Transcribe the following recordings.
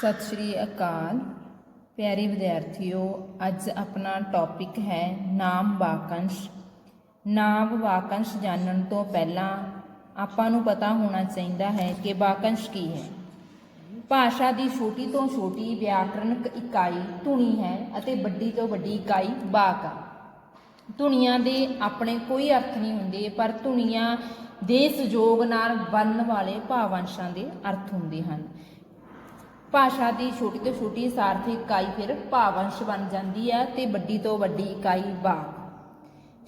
ਸਤਿ ਸ਼੍ਰੀ ਅਕਾਲ। ਪਿਆਰੇ ਵਿਦਿਆਰਥੀਓ, ਅੱਜ ਆਪਣਾ ਟੌਪਿਕ ਹੈ ਨਾਮ ਵਾਕੰਸ਼। ਨਾਮ ਵਾਕੰਸ਼ ਜਾਣਨ ਤੋਂ ਪਹਿਲਾਂ ਆਪਾਂ ਨੂੰ ਪਤਾ ਹੋਣਾ ਚਾਹੀਦਾ ਹੈ ਕਿ ਵਾਕੰਸ਼ ਕੀ ਹੈ। ਭਾਸ਼ਾ ਦੀ ਛੋਟੀ ਤੋਂ ਛੋਟੀ ਵਿਆਕਰਣਕ ਇਕਾਈ ਧੁਨੀ ਹੈ ਅਤੇ ਵੱਡੀ ਤੋਂ ਵੱਡੀ ਇਕਾਈ ਵਾਕ ਆ। ਧੁਨੀਆਂ ਦੇ ਆਪਣੇ ਕੋਈ ਅਰਥ ਨਹੀਂ ਹੁੰਦੇ, ਪਰ ਧੁਨੀਆਂ ਦੇ ਸਹਿਯੋਗ ਨਾਲ ਬਣਨ ਵਾਲੇ ਭਾਵਾਂਸ਼ਾਂ ਦੇ ਅਰਥ ਹੁੰਦੇ ਹਨ। ਭਾਸ਼ਾ ਦੀ ਛੋਟੀ ਤੋਂ ਛੋਟੀ ਸਾਰਥਿਕ ਇਕਾਈ ਫਿਰ ਭਾਵਾਂਸ਼ ਬਣ ਜਾਂਦੀ ਹੈ ਤੇ ਵੱਡੀ ਤੋਂ ਵੱਡੀ ਇਕਾਈ ਵਾਕ।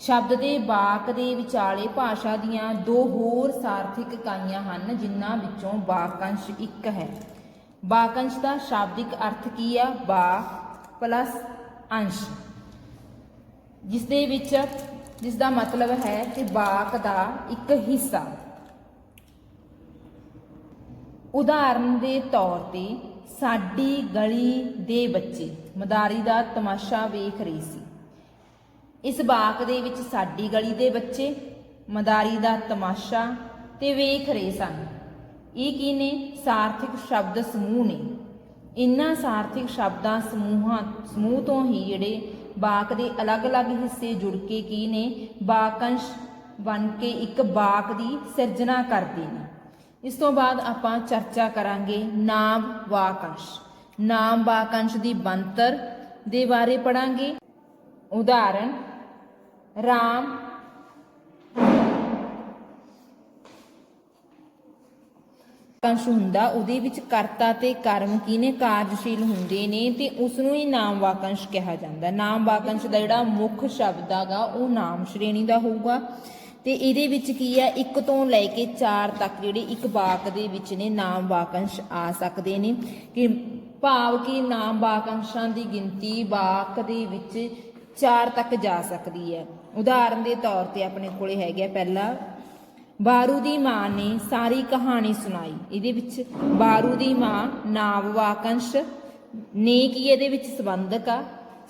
ਸ਼ਬਦ ਦੇ ਵਾਕ ਦੇ ਵਿਚਾਲੇ ਭਾਸ਼ਾ ਦੀਆਂ ਦੋ ਹੋਰ ਸਾਰਥਿਕ ਇਕਾਈਆਂ ਹਨ, ਜਿਨ੍ਹਾਂ ਵਿੱਚੋਂ ਵਾਕੰਸ਼ ਇੱਕ ਹੈ। ਵਾਕੰਸ਼ ਦਾ ਸ਼ਾਬਦਿਕ ਅਰਥ ਕੀ ਆ ਵਾਕ ਪਲੱਸ ਅੰਸ਼। ਜਿਸ ਦੇ ਵਿੱਚ ਜਿਸ ਦਾ ਮਤਲਬ ਹੈ ਕਿ ਵਾਕ ਦਾ ਇੱਕ ਹਿੱਸਾ। ਉਦਾਹਰਨ ਦੇ ਤੌਰ ਤੇ ਸਾਡੀ ਗਲੀ ਦੇ ਬੱਚੇ ਮਦਾਰੀ ਦਾ ਤਮਾਸ਼ਾ ਵੇਖ ਰਹੀ ਸੀ। ਇਸ ਬਾਕ ਦੇ ਵਿੱਚ ਸਾਡੀ ਗਲੀ ਦੇ ਬੱਚੇ ਮਦਾਰੀ ਦਾ ਤਮਾਸ਼ਾ ਤੇ ਵੇਖ ਰਹੇ ਸਨ। ਇਹ ਕੀ ਨੇ ਸਾਰਥਿਕ ਸ਼ਬਦ ਸਮੂਹ ਨੇ। ਇਨ੍ਹਾਂ ਸਾਰਥਿਕ ਸ਼ਬਦਾਂ ਸਮੂਹਾਂ, ਸਮੂਹ ਤੋਂ ਹੀ ਜਿਹੜੇ ਬਾਕ ਦੇ ਅਲੱਗ-ਅਲੱਗ ਹਿੱਸੇ ਜੁੜ ਕੇ ਕੀ ਨੇ ਬਾਕੰਸ਼ ਬਣ ਕੇ ਇੱਕ ਬਾਕ ਦੀ ਸਿਰਜਣਾ ਕਰਦੇ ਨੇ। ਇਸ ਤੋਂ ਬਾਅਦ ਆਪਾਂ ਚਰਚਾ ਕਰਾਂਗੇ ਨਾਮ ਵਾਕੰਸ਼। ਨਾਮ ਵਾਕੰਸ਼ ਦੀ ਬੰਤਰ ਦੇ ਬਾਰੇ ਪੜਾਂਗੇ ਉਦਾਹਰਣ ਰਾਮ ਵਾਕੰਸ਼ ਹੁੰਦਾ, ਉਹਦੇ ਵਿੱਚ ਕਰਤਾ ਤੇ ਕਰਮ ਕੀ ਕਾਰਜਸ਼ੀਲ ਹੁੰਦੇ ਨੇ ਤੇ ਉਸ ਨੂੰ ਹੀ ਨਾਮ ਵਾਕੰਸ਼ ਕਿਹਾ ਜਾਂਦਾ। ਨਾਮ ਵਾਕੰਸ਼ ਦਾ ਜਿਹੜਾ ਮੁੱਖ ਸ਼ਬਦ ਹੈਗਾ, ਉਹ ਨਾਮ ਸ਼੍ਰੇਣੀ ਦਾ ਹੋਊਗਾ। ਤੇ ਇਹਦੇ ਵਿੱਚ ਕੀ ਹੈ? ਇੱਕ ਤੋਂ ਲੈ ਕੇ 4 ਤੱਕ ਜਿਹੜੇ ਇੱਕ ਵਾਕ ਦੇ ਵਿੱਚ ਨੇ, ਨਾਮ ਵਾਕੰਸ਼ ਆ ਸਕਦੇ ਨੇ। ਕਿ ਭਾਵ ਕਿ ਨਾਮ ਵਾਕੰਸ਼ਾਂ ਦੀ ਗਿਣਤੀ ਵਾਕ ਦੇ ਵਿੱਚ 4 ਤੱਕ ਜਾ ਸਕਦੀ ਹੈ। ਉਦਾਹਰਨ ਦੇ ਤੌਰ ਤੇ ਆਪਣੇ ਕੋਲੇ ਹੈਗਾ ਪਹਿਲਾ, ਬਾਰੂ ਦੀ ਮਾਂ ਨੇ ਸਾਰੀ ਕਹਾਣੀ ਸੁਣਾਈ। ਇਹਦੇ ਵਿੱਚ ਬਾਰੂ ਦੀ ਮਾਂ ਨਾਮ ਵਾਕੰਸ਼ ਨੇ ਕੀ ਇਹਦੇ ਵਿੱਚ ਸੰਬੰਧਕ ਆ?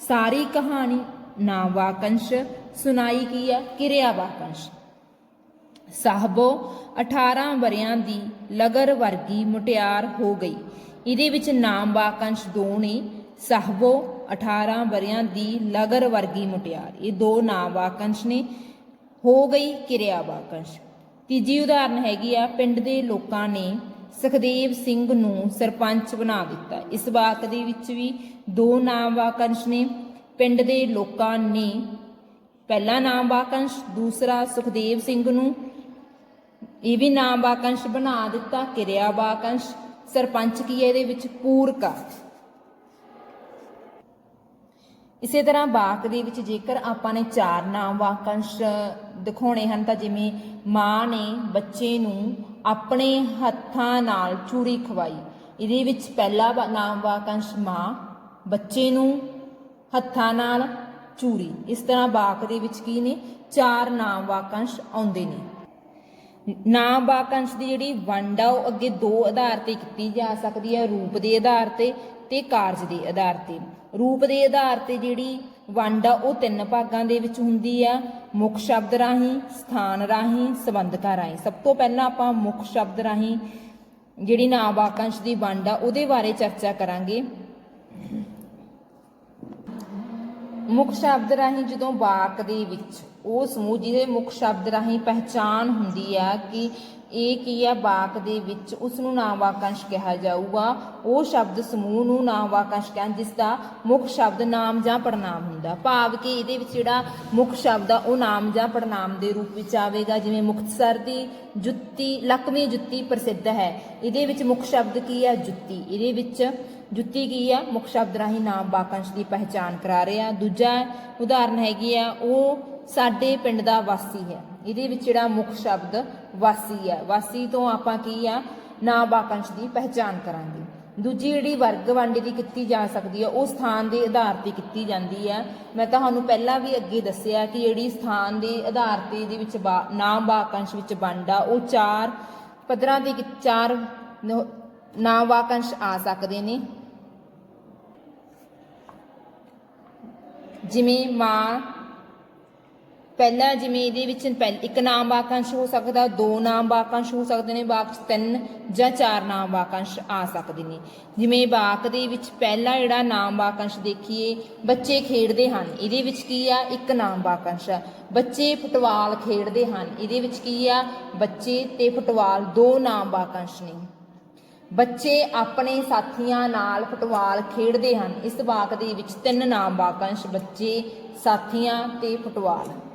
ਸਾਰੀ ਕਹਾਣੀ ਨਾਮ ਵਾਕੰਸ਼, ਸੁਣਾਈ ਕੀ ਆ? ਕਿਰਿਆ ਵਾਕੰਸ਼। ਸਾਹਿਬੋ 18 ਵਰਿਆਂ ਦੀ ਲਗਰ ਵਰਗੀ ਮੁਟਿਆਰ ਹੋ ਗਈ। ਇਹਦੇ ਵਿੱਚ ਨਾਮ ਵਾਕੰਸ਼ ਦੋ ਨੇ, ਸਾਹਿਬੋ 18 ਵਰਿਆਂ ਦੀ ਲਗਰ ਵਰਗੀ ਮੁਟਿਆਰ। ਇਹ ਦੋ ਨਾਮ ਵਾਕੰਸ਼ ਨੇ, ਹੋ ਗਈ ਕਿਰਿਆ ਵਾਕੰਸ਼। ਤੀਜੀ ਉਦਾਹਰਨ ਹੈਗੀ ਆ, ਪਿੰਡ ਦੇ ਲੋਕਾਂ ਨੇ ਸੁਖਦੇਵ ਸਿੰਘ ਨੂੰ ਸਰਪੰਚ ਬਣਾ ਦਿੱਤਾ। ਇਸ ਵਾਕ ਦੇ ਵਿੱਚ ਵੀ ਦੋ ਨਾਮ ਵਾਕੰਸ਼ ਨੇ, ਪਿੰਡ ਦੇ ਲੋਕਾਂ ਨੇ ਪਹਿਲਾ ਨਾਮ ਵਾਕੰਸ਼, ਦੂਸਰਾ ਸੁਖਦੇਵ ਸਿੰਘ ਨੂੰ ਇਹ ਵੀ ਨਾਮ ਵਾਕੰਸ਼ ਬਣਾ ਦਿੱਤਾ, ਕਿਰਿਆ ਵਾਕੰਸ਼, ਸਰਪੰਚ ਕੀ ਹੈ ਇਹਦੇ ਵਿੱਚ? ਪੂਰਕਾ। ਇਸੇ ਤਰ੍ਹਾਂ ਵਾਕ ਦੇ ਵਿੱਚ ਜੇਕਰ ਆਪਾਂ ਨੇ ਚਾਰ ਨਾਮ ਵਾਕੰਸ਼ ਦਿਖਾਉਣੇ ਹਨ, ਤਾਂ ਜਿਵੇਂ ਮਾਂ ਨੇ ਬੱਚੇ ਨੂੰ ਆਪਣੇ ਹੱਥਾਂ ਨਾਲ ਚੂਰੀ ਖਵਾਈ। ਇਹਦੇ ਵਿੱਚ ਪਹਿਲਾ ਵਾ- ਨਾਮ ਵਾਕੰਸ਼ ਮਾਂ, ਬੱਚੇ ਨੂੰ ਹੱਥਾਂ ਨਾਲ ਚੂਰੀ ਇਸ ਤਰ੍ਹਾਂ ਵਾਕ ਦੇ ਵਿੱਚ ਕੀ ਨੇ? ਚਾਰ ਨਾਮ ਵਾਕੰਸ਼ ਆਉਂਦੇ ਨੇ। ਨਾਮ ਵਾਕੰਸ਼ ਦੀ ਜਿਹੜੀ ਵੰਡ ਆ, ਉਹ ਅੱਗੇ ਦੋ ਆਧਾਰ ਤੇ ਕੀਤੀ ਜਾ ਸਕਦੀ ਹੈ ਰੂਪ ਦੇ ਆਧਾਰ ਤੇ ਤੇ ਕਾਰਜ ਦੇ ਆਧਾਰ ਤੇ। ਰੂਪ ਦੇ ਆਧਾਰ ਤੇ ਜਿਹੜੀ ਵੰਡ ਆ, ਉਹ ਤਿੰਨ ਭਾਗਾਂ ਦੇ ਵਿੱਚ ਹੁੰਦੀ ਆ। ਮੁੱਖ ਸ਼ਬਦ ਰਾਹੀਂ, ਸਥਾਨ ਰਾਹੀਂ, ਸੰਬੰਧਕਾਂ ਰਾਹੀਂ। ਸਭ ਤੋਂ ਪਹਿਲਾਂ ਆਪਾਂ ਮੁੱਖ ਸ਼ਬਦ ਰਾਹੀਂ ਜਿਹੜੀ ਨਾਮ ਵਾਕੰਸ਼ ਦੀ ਵੰਡ ਆ, ਉਹਦੇ ਬਾਰੇ ਚਰਚਾ ਕਰਾਂਗੇ। ਮੁੱਖ ਸ਼ਬਦ ਰਾਹੀਂ ਜਦੋਂ ਵਾਕ ਦੇ ਵਿੱਚ ਉਹ ਸਮੂਹ ਜਿਹਦੇ ਮੁੱਖ ਸ਼ਬਦ ਰਾਹੀਂ ਪਹਿਚਾਨ ਹੁੰਦੀ ਆ ਕਿ ਇਹ ਕੀ ਆ, ਵਾਕ ਦੇ ਵਿੱਚ ਉਸ ਨੂੰ ਨਾਮ ਵਾਕੰਸ਼ ਕਿਹਾ ਜਾਊਗਾ। ਉਹ ਸ਼ਬਦ ਸਮੂਹ ਨੂੰ ਨਾਮ ਵਾਕੰਸ਼ ਕਹਿੰਦੇ ਜਿਸ ਦਾ ਮੁੱਖ ਸ਼ਬਦ ਨਾਮ ਜਾਂ ਪੜਨਾਮ ਹੁੰਦਾ। ਭਾਵ ਕਿ ਇਹਦੇ ਵਿੱਚ ਜਿਹੜਾ ਮੁੱਖ ਸ਼ਬਦ ਆ, ਉਹ ਨਾਮ ਜਾਂ ਪੜਨਾਮ ਦੇ ਰੂਪ ਵਿੱਚ ਆਵੇਗਾ। ਜਿਵੇਂ ਮੁਕਤਸਰ ਦੀ ਜੁੱਤੀ ਲਕਵੀਂ ਜੁੱਤੀ ਪ੍ਰਸਿੱਧ ਹੈ। ਇਹਦੇ ਵਿੱਚ ਮੁੱਖ ਸ਼ਬਦ ਕੀ ਆ? ਜੁੱਤੀ। ਇਹਦੇ ਵਿੱਚ ਜੁੱਤੀ ਕੀ ਆ? ਮੁੱਖ ਸ਼ਬਦ ਰਾਹੀਂ ਨਾਮ ਵਾਕੰਸ਼ ਦੀ ਪਹਿਚਾਨ ਕਰਾ ਰਹੇ ਆ। ਦੂਜਾ ਉਦਾਹਰਨ ਹੈਗੀ ਆ, ਉਹ ਸਾਡੇ ਪਿੰਡ ਦਾ ਵਾਸੀ ਹੈ। ਇਹਦੇ ਵਿੱਚ ਜਿਹੜਾ ਮੁੱਖ ਸ਼ਬਦ ਵਾਸੀ ਹੈ। ਵਾਸੀ ਤੋਂ ਆਪਾਂ ਕੀ ਆ? ਨਾਮ ਵਾਕੰਸ਼ ਦੀ ਪਹਿਚਾਨ ਕਰਾਂਗੇ। ਦੂਜੀ ਜਿਹੜੀ ਵਰਗ ਵੰਡ ਦੀ ਕੀਤੀ ਜਾ ਸਕਦੀ ਹੈ, ਉਹ ਸਥਾਨ ਦੇ ਆਧਾਰ ਤੇ ਕੀਤੀ ਜਾਂਦੀ ਹੈ। ਮੈਂ ਤੁਹਾਨੂੰ ਪਹਿਲਾਂ ਵੀ ਅੱਗੇ ਦੱਸਿਆ ਕਿ ਜਿਹੜੀ ਸਥਾਨ ਦੇ ਆਧਾਰ ਤੇ ਇਹਦੇ ਵਿੱਚ ਨਾਮ ਵਾਕੰਸ਼ ਵਿੱਚ ਵੰਡ ਆ, ਉਹ ਚਾਰ ਪੱਧਰਾਂ ਤੇ ਚਾਰ ਨ- ਨਾਮ ਵਾਕੰਸ਼ ਆ ਸਕਦੇ ਨੇ। ਜਿਵੇਂ ਮਾਂ ਪਹਿਲਾਂ ਜਿਵੇਂ ਇਹਦੇ ਵਿੱਚ ਪਹਿਲ- ਇੱਕ ਨਾਮ ਵਾਕੰਸ਼ ਹੋ ਸਕਦਾ, ਦੋ ਨਾਮ ਵਾਕੰਸ਼ ਹੋ ਸਕਦੇ ਨੇ, ਵਾਕ 'ਚ ਤਿੰਨ ਜਾਂ ਚਾਰ ਨਾਮ ਵਾਕੰਸ਼ ਆ ਸਕਦੇ ਨੇ। ਜਿਵੇਂ ਵਾਕ ਦੇ ਵਿੱਚ ਪਹਿਲਾ ਜਿਹੜਾ ਨਾਮ ਵਾਕੰਸ਼ ਦੇਖੀਏ, ਬੱਚੇ ਖੇਡਦੇ ਹਨ, ਇਹਦੇ ਵਿੱਚ ਕੀ ਆ? ਇੱਕ ਨਾਮ ਵਾਕੰਸ਼ ਆ। ਬੱਚੇ ਫੁੱਟਬਾਲ ਖੇਡਦੇ ਹਨ, ਇਹਦੇ ਵਿੱਚ ਕੀ ਆ? ਬੱਚੇ ਤੇ ਫੁੱਟਬਾਲ ਦੋ ਨਾਮ ਵਾਕੰਸ਼ ਨੇ। ਬੱਚੇ ਆਪਣੇ ਸਾਥੀਆਂ ਨਾਲ ਫੁੱਟਬਾਲ ਖੇਡਦੇ ਹਨ, ਇਸ ਵਾਕ ਦੇ ਵਿੱਚ ਤਿੰਨ ਨਾਮ ਵਾਕੰਸ਼ ਬੱਚੇ, ਸਾਥੀਆਂ ਤੇ ਫੁੱਟਬਾਲ।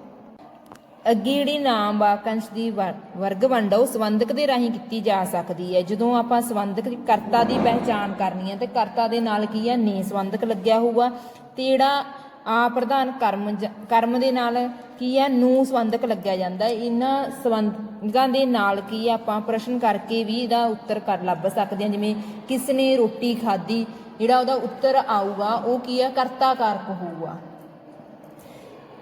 ਅੱਗੇ ਜਿਹੜੀ ਨਾਮ ਵਾਕੰਸ਼ ਦੀ ਵਰ- ਵਰਗ ਵੰਡ ਆ, ਉਹ ਸੰਬੰਧਕ ਦੇ ਰਾਹੀਂ ਕੀਤੀ ਜਾ ਸਕਦੀ ਹੈ। ਜਦੋਂ ਆਪਾਂ ਸੰਬੰਧਕ ਕਰਤਾ ਦੀ ਪਹਿਚਾਣ ਕਰਨੀ ਹੈ ਤੇ ਕਰਤਾ ਦੇ ਨਾਲ ਕੀ ਹੈ ਨੇ ਸੰਬੰਧਕ ਲੱਗਿਆ ਹੋਊਗਾ। ਤੇ ਜਿਹੜਾ ਆ ਪ੍ਰਧਾਨ ਕਰਮ ਜ- ਕਰਮ ਦੇ ਨਾਲ ਕੀ ਹੈ ਨੂੰ ਸੰਬੰਧਕ ਲੱਗਿਆ ਜਾਂਦਾ ਇਹਨਾਂ ਸੰਬੰਧਕਾਂ ਦੇ ਨਾਲ ਕੀ ਹੈ ਆਪਾਂ ਪ੍ਰਸ਼ਨ ਕਰਕੇ ਵੀ ਇਹਦਾ ਉੱਤਰ ਕਰ ਲੱਭ ਸਕਦੇ ਹਾਂ। ਜਿਵੇਂ ਕਿਸ ਨੇ ਰੋਟੀ ਖਾਧੀ, ਜਿਹੜਾ ਉਹਦਾ ਉੱਤਰ ਆਊਗਾ, ਉਹ ਕੀ ਹੈ ਕਰਤਾ ਕਾਰਕ ਹੋਊਗਾ।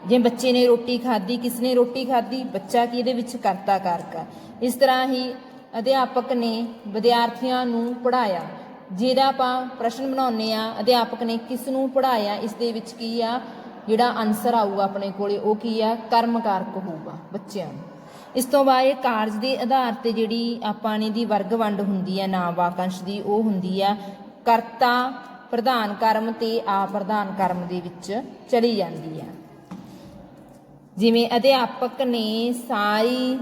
ਜੇ ਬੱਚੇ ਨੇ ਰੋਟੀ ਖਾਧੀ, ਕਿਸ ਨੇ ਰੋਟੀ ਖਾਧੀ, ਬੱਚਾ ਕੀ ਇਹਦੇ ਵਿੱਚ ਕਰਤਾ ਕਾਰਕ ਆ? ਇਸ ਤਰ੍ਹਾਂ ਹੀ ਅਧਿਆਪਕ ਨੇ ਵਿਦਿਆਰਥੀਆਂ ਨੂੰ ਪੜਾਇਆ ਜਿਹਦਾ ਆਪਾਂ ਪ੍ਰਸ਼ਨ ਬਣਾਉਨੇ ਆ ਅਧਿਆਪਕ ਨੇ ਕਿਸ ਨੂੰ ਪੜਾਇਆ ਇਸ ਦੇ ਵਿੱਚ ਕੀ ਆ? ਜਿਹੜਾ ਆਨਸਰ ਆਊਗਾ ਆਪਣੇ ਕੋਲੇ, ਉਹ ਕੀ ਆ? ਕਰਮ ਕਾਰਕ ਹੋਊਗਾ ਬੱਚਿਆਂ ਨੂੰ। ਇਸ ਤੋਂ ਬਾਅਦ ਇਹ ਕਾਰਜ ਦੇ ਆਧਾਰ ਤੇ ਜਿਹੜੀ ਆਪਾਂ ਨੇ ਦੀ ਵਰਗ ਵੰਡ ਹੁੰਦੀ ਆ, ਨਾਮ ਵਾਕੰਸ਼ ਦੀ, ਉਹ ਹੁੰਦੀ ਆ, ਕਰਤਾ ਪ੍ਰਧਾਨ ਕਰਮ ਤੇ ਆ ਪ੍ਰਧਾਨ ਕਰਮ ਦੇ ਵਿੱਚ ਚਲੀ ਜਾਂਦੀ ਆ। ਜਿਵੇਂ ਅਧਿਆਪਕ ਨੇ ਸਾਰੀ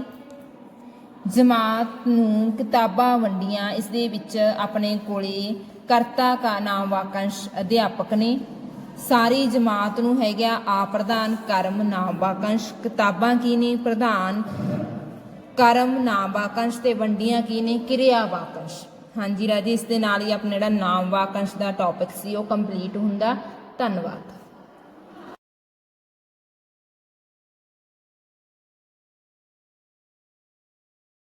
ਜਮਾਤ ਨੂੰ ਕਿਤਾਬਾਂ ਵੰਡੀਆਂ, ਇਸ ਦੇ ਵਿੱਚ ਆਪਣੇ ਕੋਲੇ ਕਰਤਾ ਕਾ ਨਾਮ ਵਾਕੰਸ਼ ਅਧਿਆਪਕ ਨੇ। ਸਾਰੀ ਜਮਾਤ ਨੂੰ ਹੈਗਾ ਆ ਪ੍ਰਧਾਨ ਕਰਮ ਨਾਮ ਵਾਕੰਸ਼। ਕਿਤਾਬਾਂ ਕੀ ਨੇ? ਪ੍ਰਧਾਨ ਕਰਮ ਨਾਮ ਵਾਕੰਸ਼ ਤੇ ਵੰਡੀਆਂ ਕੀ ਨੇ? ਕਿਰਿਆ ਵਾਕੰਸ਼। ਹਾਂਜੀ ਰਾਜੀ, ਇਸ ਦੇ ਨਾਲ ਹੀ ਆਪਣਾ ਜਿਹੜਾ ਨਾਮ ਵਾਕੰਸ਼ ਦਾ ਟੌਪਿਕ ਸੀ, ਉਹ ਕੰਪਲੀਟ ਹੁੰਦਾ। ਧੰਨਵਾਦ।